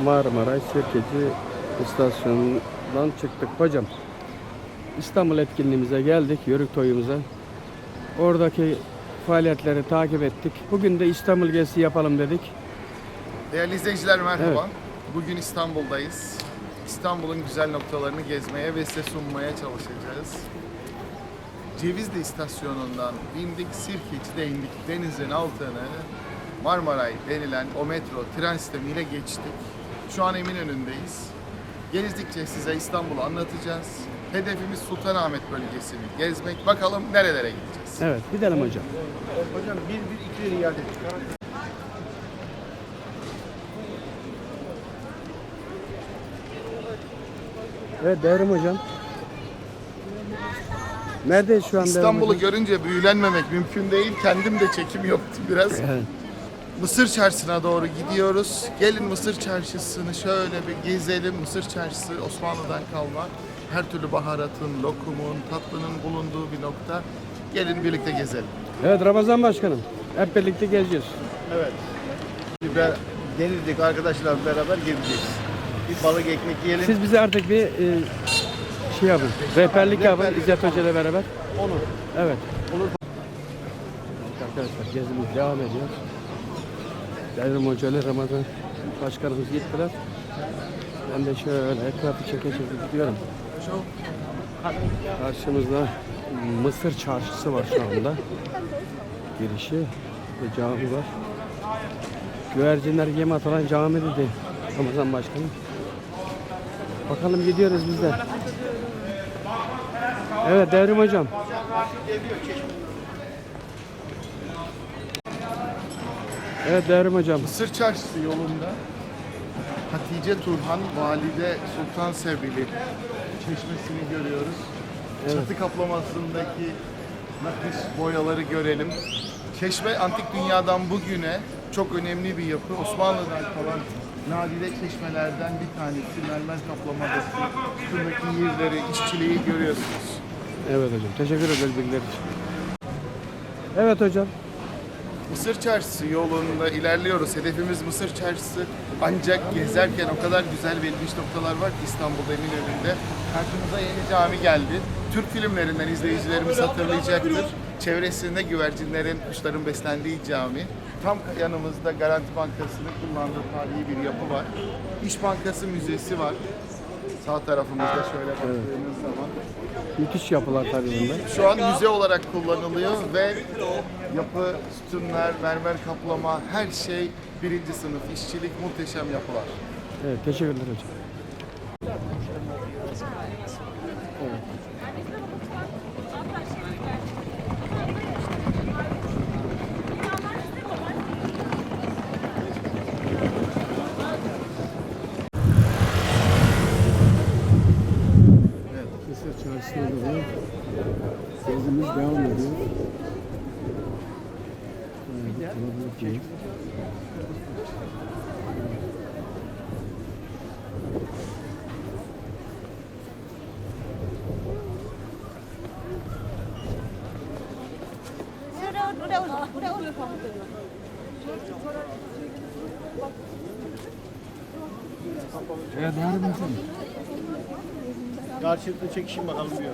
Marmaray Sirkeci istasyonundan çıktık hocam. İstanbul etkinliğimize geldik, Yörük Toyumuza. Oradaki faaliyetleri takip ettik. Bugün de İstanbul gezisi yapalım dedik. Değerli izleyiciler merhaba. Evet. Bugün İstanbul'dayız. İstanbul'un güzel noktalarını gezmeye ve size sunmaya çalışacağız. Cevizli istasyonundan bindik, Sirkeci'de indik. Denizin altını Marmaray denilen o metro tren sistemiyle geçtik. Şu an Eminönü'ndeyiz. Gezdikçe size İstanbul'u anlatacağız. Hedefimiz Sultanahmet bölgesini gezmek. Bakalım nerelere gideceğiz. Evet, gidelim hocam. Hocam bir bir iki iade Evet, Devrim hocam. Neredeyiz şu anda? İstanbul'u görünce büyülenmemek mümkün değil. Kendim de çekim yaptı biraz. Evet. Mısır Çarşısı'na doğru gidiyoruz. Gelin Mısır Çarşısı'nı şöyle bir gezelim. Mısır Çarşısı Osmanlı'dan kalma. Her türlü baharatın, lokumun, tatlının bulunduğu bir nokta. Gelin birlikte gezelim. Evet, Ramazan Başkanım. Hep birlikte gezeceğiz. Evet. Biber denizlik arkadaşlar beraber gideceğiz. Bir balık ekmek yiyelim. Siz bize artık bir e, şey yapın. Rehberlik yapın Rehberlik İzzet Hoca ile beraber. Olur. Evet. Olur. Arkadaşlar gezimiz devam ediyor. Devrim Hoca Ramazan Başkanımız gittiler. Ben de şöyle etrafı çeke çeke gidiyorum. Karşımızda Mısır Çarşısı var şu anda. Girişi ve cami var. Güvercinler yem atılan cami dedi Ramazan Başkanım. Bakalım gidiyoruz biz de. Evet Devrim Hocam. Evet Devrim Hocam. Mısır Çarşısı yolunda Hatice Turhan Valide Sultan Sebili çeşmesini görüyoruz. Çatı kaplamasındaki nakış boyaları görelim. Çeşme antik dünyadan bugüne çok önemli bir yapı. Osmanlı'dan kalan nadide çeşmelerden bir tanesi. Mermer kaplamadaki üstündeki yivleri, işçiliği görüyorsunuz. Evet hocam. Teşekkür ederiz bilgiler için. Evet hocam. Mısır Çarşısı yolunda ilerliyoruz. Hedefimiz Mısır Çarşısı. Ancak gezerken o kadar güzel ve ilginç noktalar var ki İstanbul'da Eminönü'nde. Karşımıza yeni cami geldi. Türk filmlerinden izleyicilerimiz hatırlayacaktır. Çevresinde güvercinlerin, kuşların beslendiği cami. Tam yanımızda Garanti Bankası'nın kullandığı tarihi bir yapı var. İş Bankası Müzesi var. Sağ tarafımızda şöyle baktığımız zaman. Müthiş yapılar tabii bunlar. Şu an müze olarak kullanılıyor ve yapı, sütunlar, mermer kaplama her şey birinci sınıf işçilik muhteşem yapılar. Evet teşekkürler hocam. Mısır çarşısına doğru gezimiz devam ediyor. Evet, kalabalık yer. udah udah udah udah udah Evet, Devrim Hocam. Karşılıklı çekişin bakalım. Çok güzel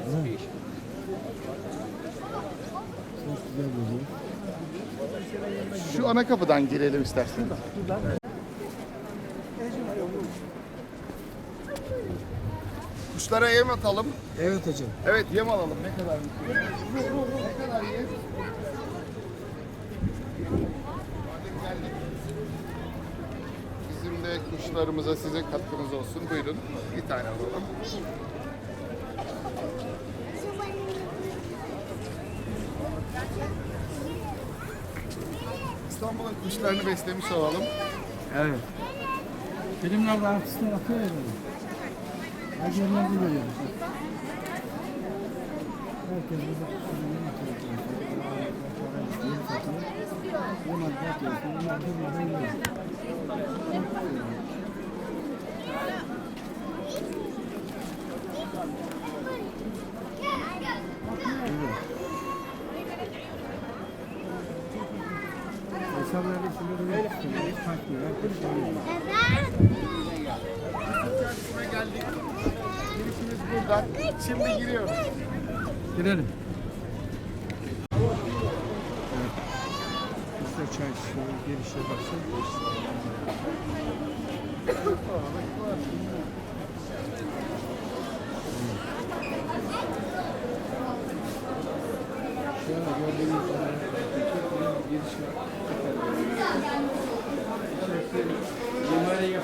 oluyor. Şu ana kapıdan girelim isterseniz. Kuşlara yem atalım. Evet hocam. Evet yem alalım. Ne kadar. Ne kadar yem? Madem geldik, De kuşlarımıza size katkımız olsun. Buyurun. Bir tane alalım. İstanbul'un kuşlarını beslemiş olalım. Evet. Filmlerde artistler atıyor ya böyle. Her yerlerde görüyoruz. Herkes burada kuşlarını atıyor. Bunlar da atıyor. Bunlar durmadan yiyor. İnsanlar içinde de öyle tutuyorlar, takmıyorlar. Evet. Girişimiz buradan. Şimdi giriyoruz. Girelim. Çarşısı girişe basın. Şöyle gördüğünüz gibi. Şöyle.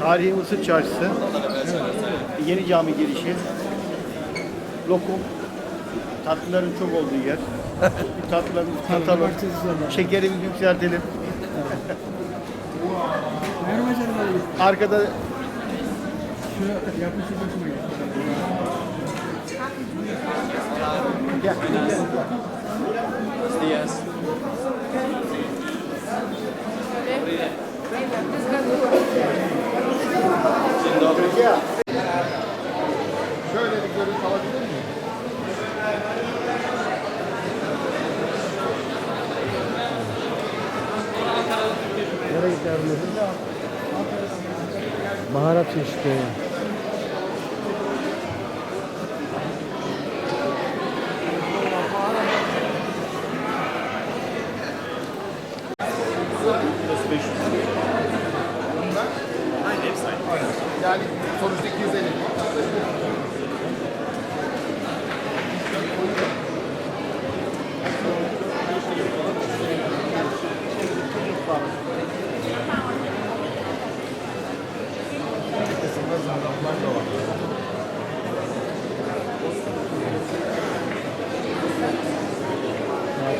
Tarihi Mısır Çarşısı. Yeni cami girişi. Lokum. Tatlıların çok olduğu yer. Bir tatlılarımızı var. Şekerimizi yükseltelim. Merhaba canım abi. Arkada Şu yapısı hoşuma gitti. gel. Şöyle bir görüntü alabilir miyim? Nereye gitti abi? Baharat çeşitleri. Yani sonuçta 250.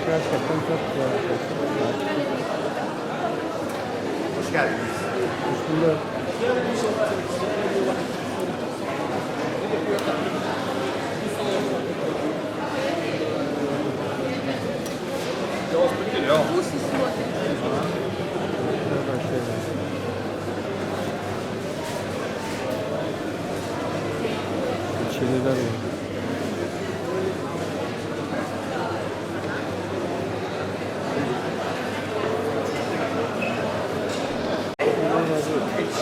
Gerçekten çok güzel. Hoş geldiniz. Üstünde Çeliler var.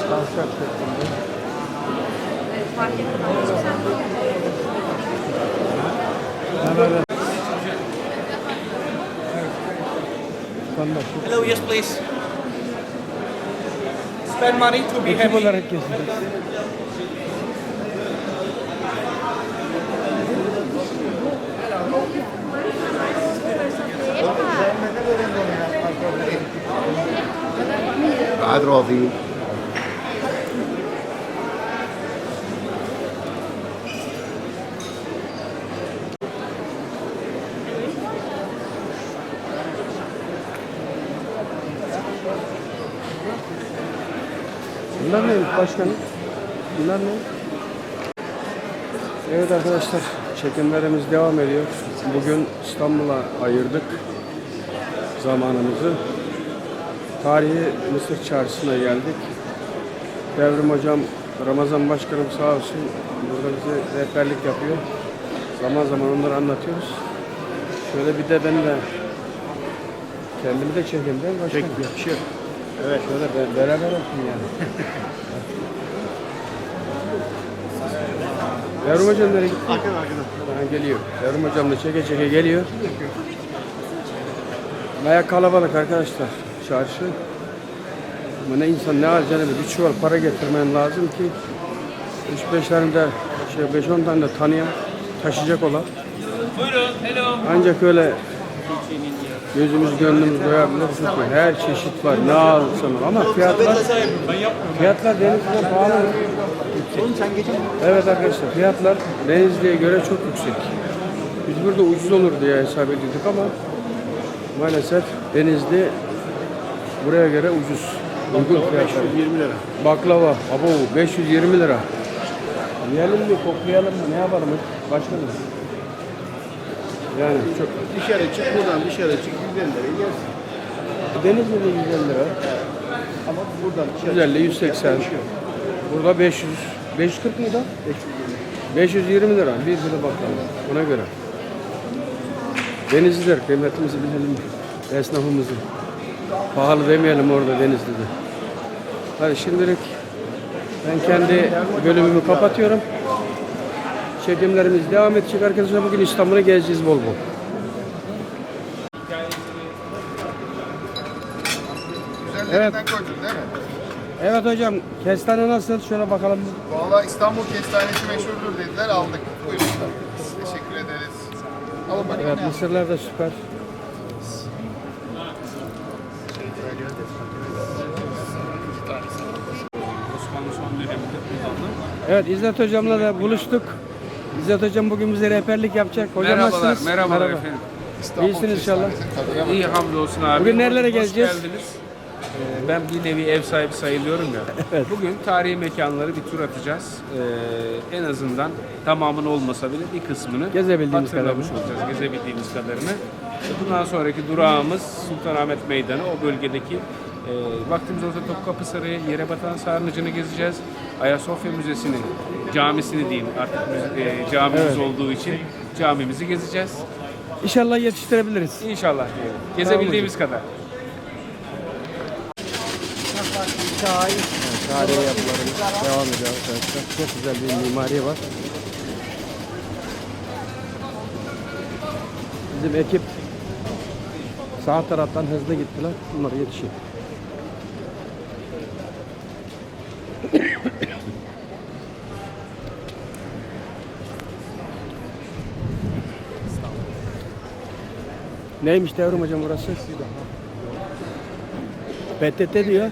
Kavşak şeklinde. Hemen Hello, yes, please. Spend money to be happy. Hello. Hi, Ravi. Başkanım? Bunlar ne? Evet arkadaşlar çekimlerimiz devam ediyor. Bugün İstanbul'a ayırdık zamanımızı. Tarihi Mısır Çarşısı'na geldik. Devrim Hocam, Ramazan Başkanım sağ olsun burada bize rehberlik yapıyor. Zaman zaman onları anlatıyoruz. Şöyle bir de ben de kendimi de çekeyim değil mi başkanım? Çek, yakışıyor. Evet. Şöyle be- beraber olsun yani. Yavrum hocam nereye gitti? Arkada arkada. Ha, geliyor. Yavrum hocam da çeke çeke geliyor. Baya kalabalık arkadaşlar çarşı. Ama ne insan ne harcanır bir çuval para getirmen lazım ki 3-5 tane de şey 5-10 tane de tanıyan taşıyacak olan. Ancak öyle gözümüz gönlümüz doyabilir. Her çeşit var. Ne alırsan al. ama fiyatlar fiyatlar denizden pahalı. Evet arkadaşlar fiyatlar Denizli'ye göre çok yüksek. Biz burada ucuz olur diye hesap ediyorduk ama maalesef Denizli buraya göre ucuz. Uygun fiyatlar. 520 lira. Baklava, abo 520 lira. Yiyelim mi, koklayalım mı, ne yapalım başkanım? Yani çok Dışarı çık buradan dışarı çık 150 lira yersin. Denizli'de 150 lira, Ama buradan dışarı 150, 180. Burada 500, 540 mıydı? 520 lira bir kilo baklava ona göre. Denizliler kıymetimizi bilelim esnafımızı. Pahalı demeyelim orada Denizli'de. Hadi şimdilik ben kendi bölümümü kapatıyorum. Çekimlerimiz devam edecek arkadaşlar. Bugün İstanbul'u gezeceğiz bol bol. Mi? Evet hocam kestane nasıl? Şöyle bakalım. Valla İstanbul kestanesi meşhurdur dediler aldık. Buyurun. Teşekkür ederiz. Alın bakayım. Evet mısırlar da süper. Evet İzzet hocamla da buluştuk. İzzet hocam bugün bize rehberlik yapacak. Hocam Merhabalar, nasılsınız? merhabalar Merhaba. efendim. İstanbul İyisiniz inşallah. İyi hamdolsun abi. Bugün nerelere Hoş gezeceğiz? geldiniz. Ee, Ben bir nevi ev sahibi sayılıyorum ya. Bugün tarihi mekanları bir tur atacağız. Ee, en azından tamamını olmasa bile bir kısmını Gezebildiğimiz hatırlamış olacağız. Gezebildiğimiz kadarını. Bundan sonraki durağımız Sultanahmet Meydanı. O bölgedeki e, vaktimiz olsa Topkapı Sarayı, Yerebatan Sarnıcı'nı gezeceğiz. Ayasofya Müzesi'nin camisini diyeyim artık e, camimiz olduğu için camimizi gezeceğiz. İnşallah yetiştirebiliriz. İnşallah diyelim. Gezebildiğimiz kadar. Tarihi yapılarımız devam ediyor arkadaşlar. Çok güzel bir mimari var. Bizim ekip sağ taraftan hızlı gittiler. Bunlar yetişiyor. Neymiş devrim hocam burası? PTT diyor.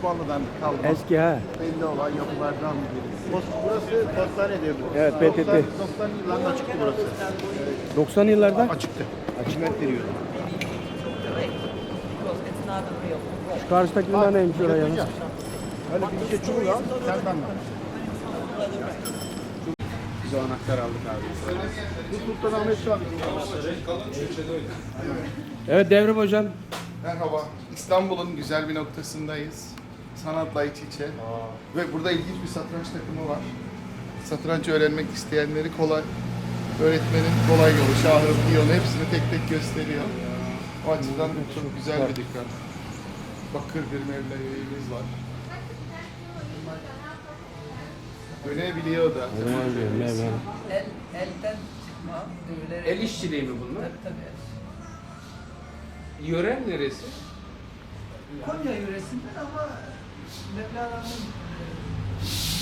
Osmanlı'dan kalma Eski ha. belli olan yapılardan biri. Burası postane devri. Evet, PTT. 90, 90 yıllarında çıktı burası. 90 yıllarda Açıktı. Hizmet veriyordu. şu karşıdaki bina neymiş oraya? ya? Öyle bir şey çubuğu al, senden al. Biz o anahtarı aldık abi. Bu Sultanahmet Camii. Evet Devrim hocam. Merhaba. İstanbul'un güzel bir noktasındayız. Sanatla iç içe. Ve burada ilginç bir satranç takımı var. Satranç öğrenmek isteyenleri kolay öğretmenin kolay yolu, şahı, piyonu hepsini tek tek gösteriyor. O açıdan çok güzel bir dükkan. Bakır bir mevleviğimiz var. Dönebiliyor da. El, elden çıkma, dövülerek. El işçiliği mi bunlar? Tabii tabii. Yören neresi? Konya yöresinden ama Mevlana'nın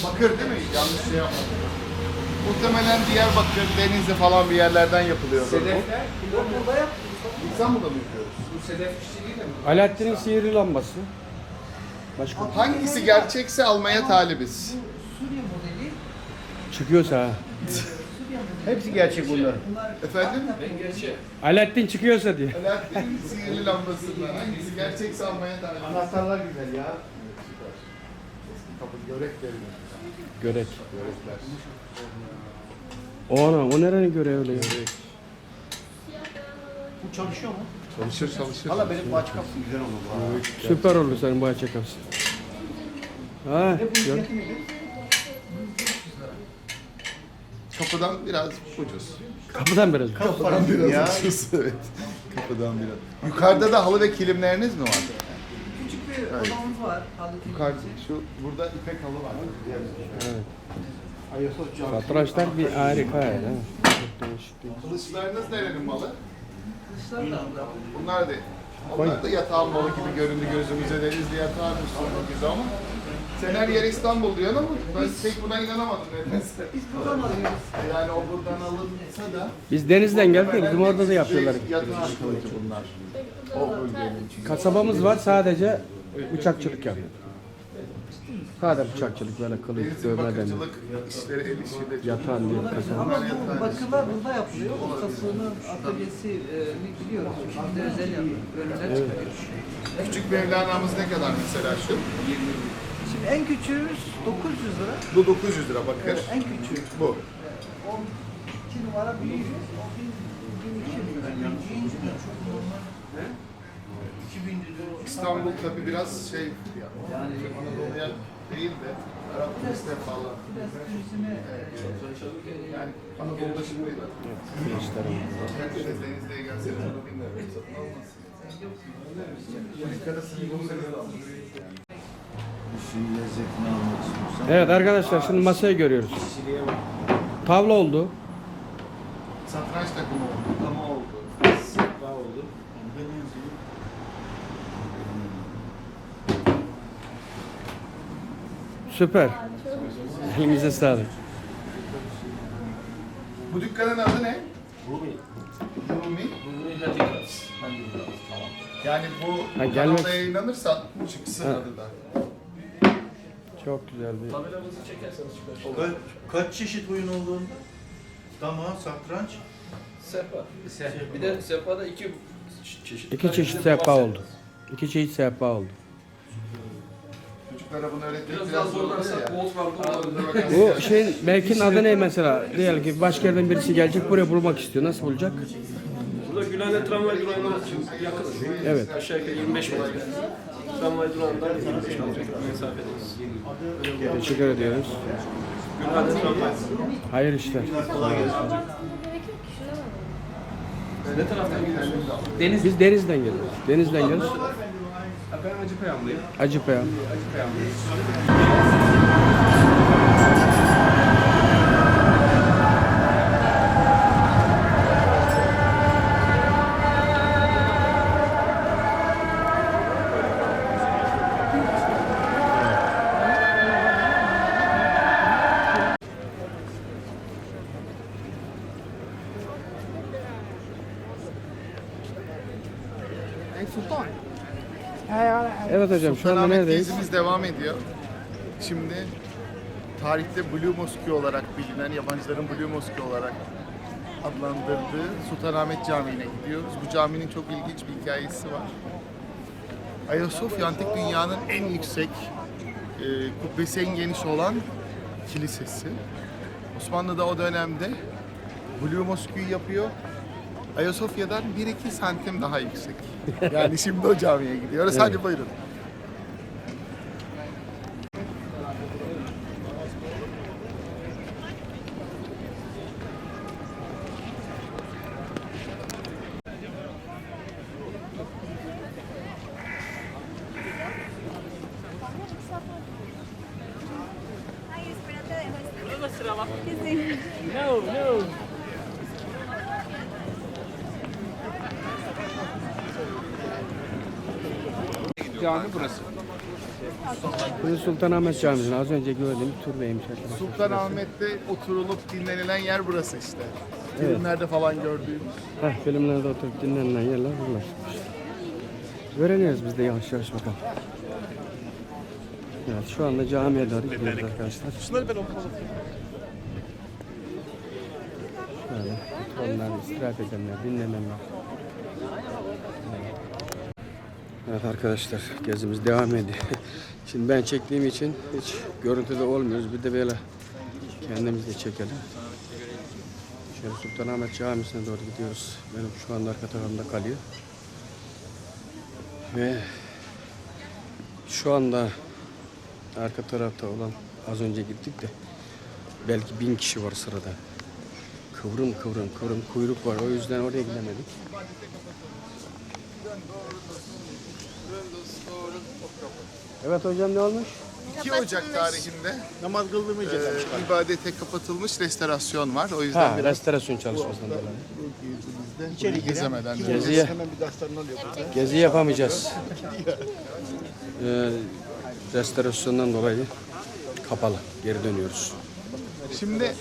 Bakır değil mi? Yanlış şey yapmadım. Muhtemelen Diyarbakır, Denizli falan bir yerlerden yapılıyor. Sedefler? burada yaptı. İstanbul'da mı yapıyoruz? Bu sedef işçiliği de mi? Alaaddin'in sihirli lambası. Başka Hangisi gerçekse almaya talibiz. Suriye modeli. çıkıyorsa ha. Suriye modeli. Hepsi gerçek bunlar. Efendim? Alaaddin çıkıyorsa diye. Alaaddin'in sihirli lambasından hangisi gerçekse almaya talibiz. Anahtarlar güzel ya. Kapı görek. Görek. Görekler. O ana o nerenin göreği öyle ya? Bu çalışıyor mu? Çalışır çalışır. Valla benim bu açık kapısı güzel olur. bu. Süper oldu senin bu açık kapısı. Ha, gör. Kapıdan biraz ucuz. Kapıdan biraz. Kapıdan biraz Ya. ucuz evet. Kapıdan biraz. Yukarıda da halı ve kilimleriniz mi var? Odamız var. Yukarıda şu burada ipek halı var. Evet. Ayasofya bir harika ya. değil Kılıçlarınız nerenin malı? Kılıçlar da. Bunlar da onlar da yatağın malı gibi göründü gözümüze denizli yatağın üstünde gibi ama sen her yer İstanbul diyorsun ama ben pek buna inanamadım nedense. Biz buradan alıyoruz. Yani o buradan alınsa da Biz denizden geldik de bizim orada da yapıyorlar. Yatağın kılıcı bunlar. O bölgenin. Kasabamız var sadece bıçakçılık yapıyor. Sadece bıçakçılık böyle kılıç Denizli dövme demir. bakıcılık işleri el işiyle çok Yatağın diye kasaba. Ama bu bakırlar burada yapılıyor. Ustasının atölyesini biliyoruz. Şimdi özel yapıyor. Bölümler çıkarıyor. Küçük Mevlana'mız ne kadar mesela şu? Şimdi en küçüğümüz 900 lira. Bu 900 lira bakır. En küçüğü. Bu. 12 numara büyüğü. O 1200 lira. İnci de çok normal. 2000 lira. İstanbul tabi biraz şey yani Anadolu'ya değil de Arap turiste falan. Yani Anadolu'da şimdi herkes Denizli'ye gelse bunu bilmiyorum. Satın almasın. Amerika'da sınırlı İşin lezzetini almak istiyorsan. Evet arkadaşlar şimdi masayı görüyoruz. Kişiliğe bak. Tavla oldu. Satranç takımı oldu. Ama oldu. Sehpa oldu. Ben yazayım. Süper. Elinize sağlık. Bu dükkanın adı ne? Rumi. Rumi. Rumi Hatikas. Tamam. Yani bu Ha, kanalda gelmek- yayınlanırsa çıksın Ha. adı da. Çok güzel bir. Ka- kaç çeşit oyun oldu? Dama, satranç. Sehpa. Bir de sehpada iki çeşit. İki çeşit sehpa oldu. İki çeşit sehpa oldu. Çocuklara bunu öğretmek Biraz biraz daha zor oluyor zorlarsak ya. Boğaz vardı Aralarında bakalım. Bu şeyin Belki'nin adı ne mesela? Diyelim ki başka yerden birisi gelecek buraya bulmak istiyor. Nasıl bulacak? Burada Gülhane tramvay durağına yakın. Evet. Aşağı yukarı 25 metre. Tramvay durağından 25 metre mesafedeyiz. Teşekkür ediyoruz. Gülhane tramvay. Hayır işler. Ne taraftan gidiyorsunuz? Biz Deniz'den geliyoruz. Deniz'den geliyoruz. Ben Acıpayamlıyım. Acıpayam. Acıpayamlıyım. Hocam şu anda Sultanahmet neredeyiz? gezimiz devam ediyor. Şimdi tarihte Blue Mosque olarak bilinen, yabancıların Blue Mosque olarak adlandırdığı Sultanahmet Camii'ne gidiyoruz. Bu caminin çok ilginç bir hikayesi var. Ayasofya antik dünyanın en yüksek, e, kubbesi en geniş olan kilisesi. Osmanlı da o dönemde Blue Mosque'yu yapıyor. Ayasofya'dan 1-2 santim daha yüksek. Yani şimdi o camiye gidiyoruz. Hadi buyurun. Cami burası. Burası Sultanahmet Camisi'nin az önce gördüğüm türbeymiş arkadaşlar. Sultanahmet'te oturulup dinlenilen yer burası işte. Filmlerde falan gördüğümüz. Heh, filmlerde oturup dinlenilen yerler buralar. Öğreniyoruz biz de yavaş yavaş bakalım. Evet şu anda camiye doğru gidiyoruz arkadaşlar. Şunları ben Şöyle oturanlar, istirahat edenler, dinlenenler. Evet arkadaşlar gezimiz devam ediyor. Şimdi ben çektiğim için hiç görüntüde olmuyoruz. Bir de böyle kendimiz de çekelim. Şöyle Sultanahmet Camisi'ne doğru gidiyoruz. Benim şu anda arka tarafımda kalıyor. Ve şu anda arka tarafta olan az önce gittik de belki bin kişi var sırada. Kıvrım kıvrım kıvrım kuyruk var. O yüzden oraya gidemedik. Evet hocam ne olmuş? 2 Ocak tarihinde Namaz kıldığımı e, ibadete kapatılmış restorasyon var. O yüzden Ha, biraz restorasyon çalışmasından dolayı. içeri gezemeden Geziye, Hemen bir dastanın oluyor burada. gezi yapamayacağız. Ee, restorasyondan dolayı kapalı. Geri dönüyoruz. Şimdi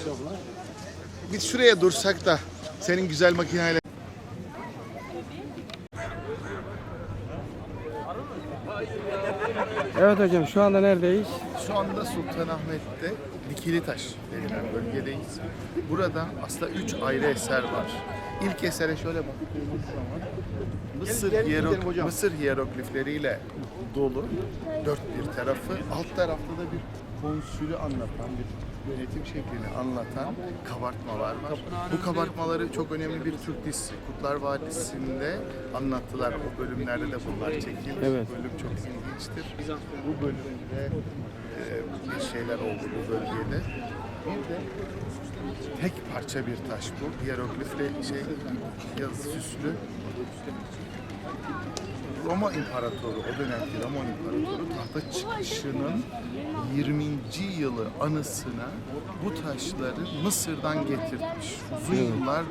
biz şuraya dursak da senin güzel makineyle Evet hocam şu anda neredeyiz? Şu anda Sultanahmet'te Dikilitaş denilen bölgedeyiz. Burada aslında üç ayrı eser var. İlk esere şöyle baktığımız zaman Mısır, hierog-. Mısır hieroglifleriyle dolu dört bir tarafı. Alt tarafta da bir konsülü anlatan, bir yönetim şeklini anlatan kabartmalar var. Bu kabartmaları çok önemli bir Türk dizisi. Kurtlar Vadisi'nde anlattılar. O bölümlerde de bunlar çekildi. Evet. Bölüm çok ilginçtir. Bu bölümde e, bir şeyler oldu bu bölgede. Bir de tek parça bir taş bu. Hieroglifle şey yazı süslü. Roma İmparatoru, o dönemki Roma İmparatoru tahta çıkışının 20. yılı anısına bu taşları Mısır'dan getirtmiş. Uzun yıllar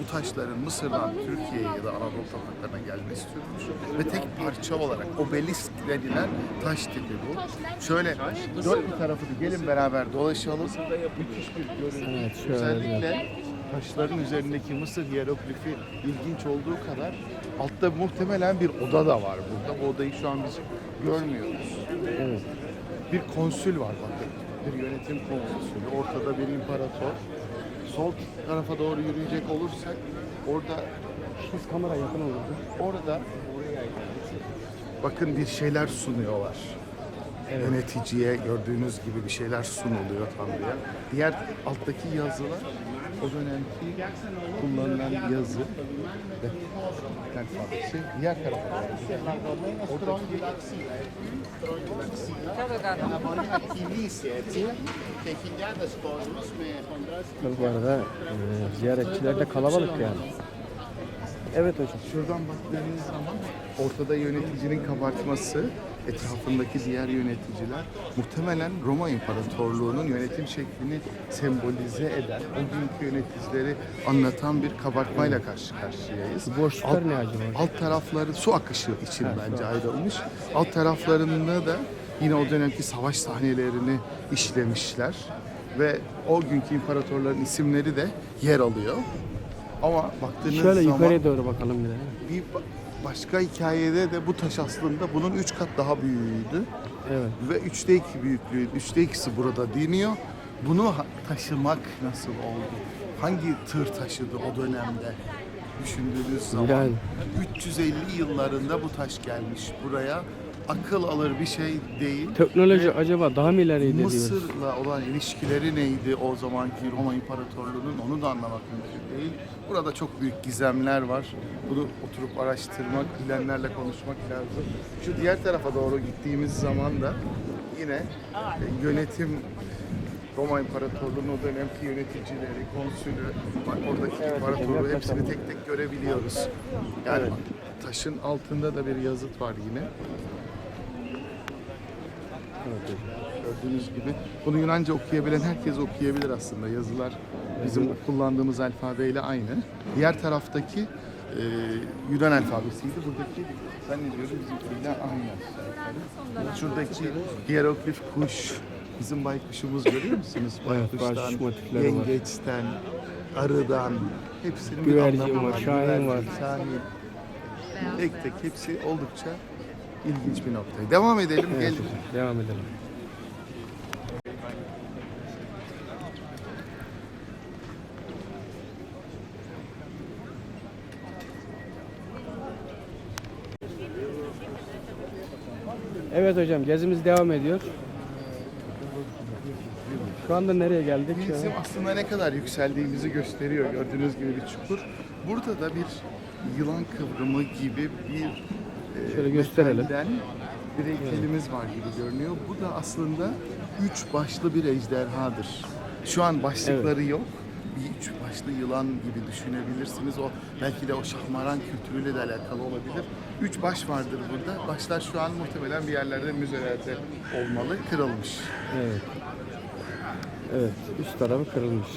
bu taşların Mısır'dan Türkiye'ye ya da Anadolu topraklarına gelmesi istiyormuş. Ve tek parça olarak obelisk denilen taş tipi bu. Şöyle dört bir tarafı da gelin beraber dolaşalım. Müthiş bir görüntü. Evet, şöyle. Özellikle taşların üzerindeki Mısır hieroglifi ilginç olduğu kadar altta muhtemelen bir oda da var burada. Bu odayı şu an biz görmüyoruz. Bir konsül var bakın. Bir yönetim konsülü. Ortada bir imparator. Sol tarafa doğru yürüyecek olursak orada Biz kamera yakın olurdu. orada bakın bir şeyler sunuyorlar. Yöneticiye gördüğünüz gibi bir şeyler sunuluyor Tanrı'ya. Diğer alttaki yazılar o dönemki kullanılan yazı ve alfabesi diğer tarafa doğru. Oradaki Bu arada e, ziyaretçiler de kalabalık yani. Evet hocam. Şuradan baktığınız zaman ortada yöneticinin kabartması, etrafındaki diğer yöneticiler muhtemelen Roma İmparatorluğu'nun yönetim şeklini sembolize eden, o günkü yöneticileri anlatan bir kabartmayla karşı karşıyayız. Bu boşluklar Alt- ne acaba? Alt tarafları su akışı için bence ayrılmış. Alt taraflarında da yine o dönemki savaş sahnelerini işlemişler ve o günkü imparatorların isimleri de yer alıyor. Ama baktığınız Şöyle zaman yukarıya doğru bakalım bir de. bir başka hikayede de bu taş aslında bunun üç kat daha büyüğüydü. Evet. Ve üçte iki büyüklüğü, üçte ikisi burada deniyor. Bunu taşımak nasıl oldu? Hangi tır taşıdı o dönemde? Düşündüğünüz zaman Yani. 350 yıllarında bu taş gelmiş buraya. Akıl alır bir şey değil. Teknoloji acaba daha mı ileriydi diyoruz. Mısır'la olan ilişkileri neydi o zamanki Roma İmparatorluğu'nun onu da anlamak mümkün değil. Burada çok büyük gizemler var. Bunu oturup araştırmak, bilenlerle konuşmak lazım. Şu diğer tarafa doğru gittiğimiz zaman da yine yönetim Roma İmparatorluğu'nun o dönemki yöneticileri, konsülü, bak oradaki imparatoru hepsini tek tek görebiliyoruz. Yani taşın altında da bir yazıt var yine. Gördüğünüz gibi. Bunu Yunanca okuyabilen herkes okuyabilir aslında. Yazılar bizim kullandığımız alfabeyle aynı. Diğer taraftaki e, Yunan alfabesiydi. Buradaki zannediyorum bizimkiyle aynı. Şuradaki hieroglif kuş. Bizim baykuşumuz görüyor musunuz? Evet, Baykuştan, yengeçten, arıdan hepsinin bir anlamı var, şahin Güvercin, var. Şahin. Tek tek hepsi oldukça ilginç bir nokta. Devam edelim. Evet Gelin. Devam edelim. Evet hocam gezimiz devam ediyor. Şu anda nereye geldik? Bizim aslında ne kadar yükseldiğimizi gösteriyor. Gördüğünüz gibi bir çukur. Burada da bir yılan kıvrımı gibi bir Şöyle gösterelim. bir heykelimiz var gibi görünüyor. Bu da aslında üç başlı bir ejderhadır. Şu an başlıkları yok. Bir üç başlı yılan gibi düşünebilirsiniz. O belki de o şahmaran kültürüyle de alakalı olabilir. Üç baş vardır burada. Başlar şu an muhtemelen bir yerlerde müzelerde olmalı. Kırılmış. Evet. Evet, üst tarafı kırılmış.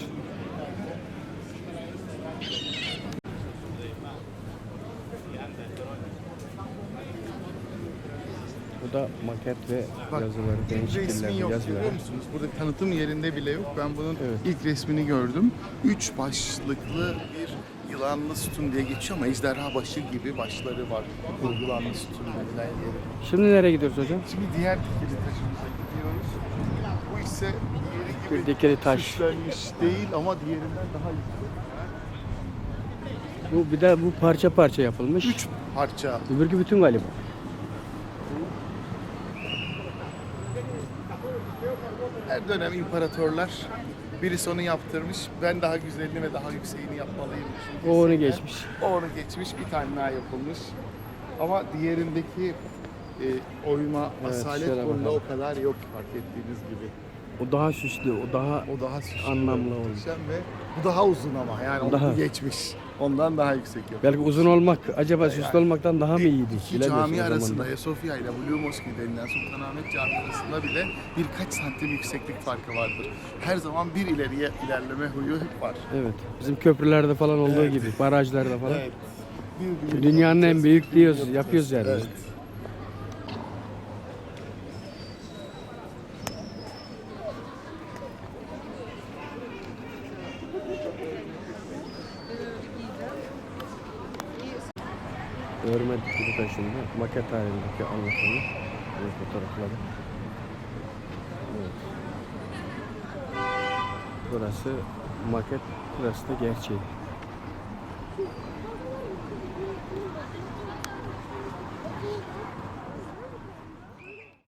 Bu da maket ve Bak, yazıları, ilk değişik resmi yok yazıları. görüyor musunuz? Burada tanıtım yerinde bile yok. Ben bunun Evet. ilk resmini gördüm. Üç başlıklı bir yılanlı sütun diye geçiyor ama ejderha başı gibi başları var. Bu yılanlı sütun denilen yeri. Şimdi nereye gidiyoruz hocam? Şimdi diğer dikili taşımıza gidiyoruz. Bu ise diğeri gibi Bir dikili taş. süslenmiş değil ama diğerinden daha yüksek. Bu bir de bu parça parça yapılmış. Üç parça. Öbürkü bütün galiba. Her dönem imparatorlar birisi onu yaptırmış. Ben daha güzelini ve daha yükseğini yapmalıyım. O onu geçmiş. O onu geçmiş, bir tane daha yapılmış. Ama diğerindeki e, oyma, Evet, asalet bunda o kadar yok fark ettiğiniz gibi. O daha süslü, o daha O daha süslü, Anlamlı olmuş. ve bu daha uzun ama yani onu Daha. geçmiş. Ondan daha yüksek yapıyor. Belki uzun olmak, acaba süslü olmaktan daha mı iyiydi? İki cami arasında da. Ayasofya ile Blue Mosque denilen Sultanahmet Camii arasında bile birkaç santim yükseklik farkı vardır. Her zaman bir ileriye ilerleme huyu hep var. Evet. Bizim köprülerde falan olduğu gibi, barajlarda falan. Evet. Birbirini Dünyanın en büyük diyoruz, yapıyoruz yani. Evet. Örme dikili taşında maket halindeki anlatımı ve fotoğrafları. Evet. Burası maket, burası da gerçeği.